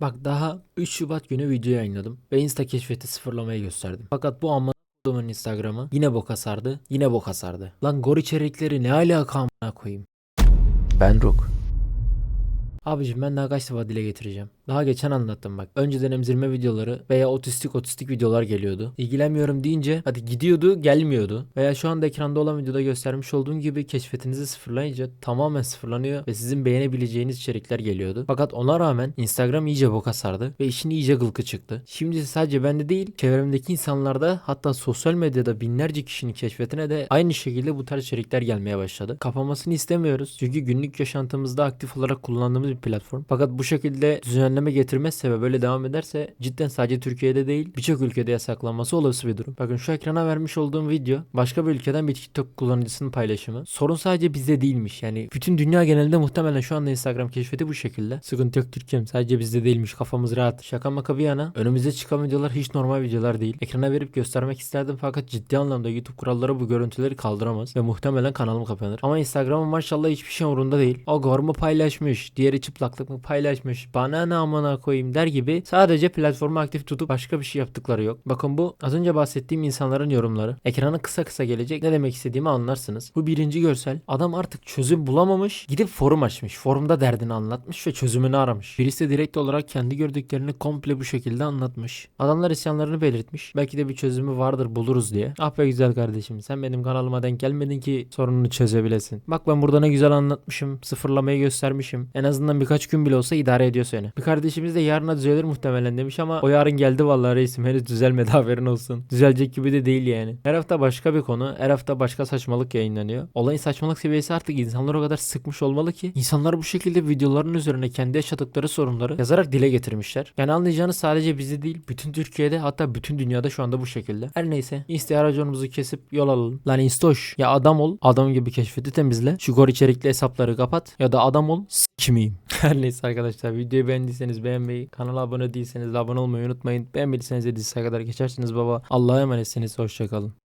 Bak daha 3 Şubat günü video yayınladım ve Insta keşfeti sıfırlamayı gösterdim. Fakat bu amma kodumun Instagram'ı yine boka sardı, yine boka sardı. Lan gor içerikleri ne alaka amına koyayım. Ben Rook. Abicim ben daha kaç defa dile getireceğim. Daha geçen anlattım bak. Önceden emzirme videoları veya otistik otistik videolar geliyordu. İlgilenmiyorum deyince hadi gidiyordu gelmiyordu. Veya şu anda ekranda olan videoda göstermiş olduğum gibi keşfetinizi sıfırlayınca tamamen sıfırlanıyor ve sizin beğenebileceğiniz içerikler geliyordu. Fakat ona rağmen Instagram iyice boka sardı ve işin iyice gılkı çıktı. Şimdi sadece bende değil çevremdeki insanlarda hatta sosyal medyada binlerce kişinin keşfetine de aynı şekilde bu tarz içerikler gelmeye başladı. Kapamasını istemiyoruz çünkü günlük yaşantımızda aktif olarak kullandığımız bir platform. Fakat bu şekilde düzenleme getirmezse ve böyle devam ederse cidden sadece Türkiye'de değil birçok ülkede yasaklanması olası bir durum. Bakın şu ekrana vermiş olduğum video başka bir ülkeden bir TikTok kullanıcısının paylaşımı. Sorun sadece bizde değilmiş. Yani bütün dünya genelinde muhtemelen şu anda Instagram keşfeti bu şekilde. Sıkıntı yok Türkiye'm sadece bizde değilmiş kafamız rahat. Şaka maka bir yana önümüze çıkan videolar hiç normal videolar değil. Ekrana verip göstermek isterdim fakat ciddi anlamda YouTube kuralları bu görüntüleri kaldıramaz ve muhtemelen kanalım kapanır. Ama Instagram'ın maşallah hiçbir şey umurunda değil. O gormu paylaşmış, diğeri çıplaklık mı paylaşmış, bana ne amına koyayım der gibi sadece platformu aktif tutup başka bir şey yaptıkları yok. Bakın bu az önce bahsettiğim insanların yorumları. Ekrana kısa kısa gelecek ne demek istediğimi anlarsınız. Bu birinci görsel. Adam artık çözüm bulamamış. Gidip forum açmış. Forumda derdini anlatmış ve çözümünü aramış. Birisi de direkt olarak kendi gördüklerini komple bu şekilde anlatmış. Adamlar isyanlarını belirtmiş. Belki de bir çözümü vardır buluruz diye. Ah be güzel kardeşim sen benim kanalıma denk gelmedin ki sorununu çözebilesin. Bak ben burada ne güzel anlatmışım. Sıfırlamayı göstermişim. En azından birkaç gün bile olsa idare ediyor seni. Bir kardeşimiz de yarına düzelir muhtemelen demiş ama o yarın geldi vallahi reisim henüz düzelmedi haberin olsun. Düzelecek gibi de değil yani. Her hafta başka bir konu, her hafta başka saçmalık yayınlanıyor. Olayın saçmalık seviyesi artık insanlar o kadar sıkmış olmalı ki insanlar bu şekilde videoların üzerine kendi yaşadıkları sorunları yazarak dile getirmişler. Yani anlayacağınız sadece bizde değil, bütün Türkiye'de hatta bütün dünyada şu anda bu şekilde. Her neyse, raconumuzu kesip yol alalım. Lan Instoş ya adam ol, adam gibi keşfeti temizle. Şu gor içerikli hesapları kapat ya da adam ol, s**kimiyim. Her neyse arkadaşlar videoyu beğendiyseniz beğenmeyi, kanala abone değilseniz de abone olmayı unutmayın. Beğenmediyseniz de dislike kadar geçersiniz baba. Allah'a emanetsiniz. Hoşçakalın.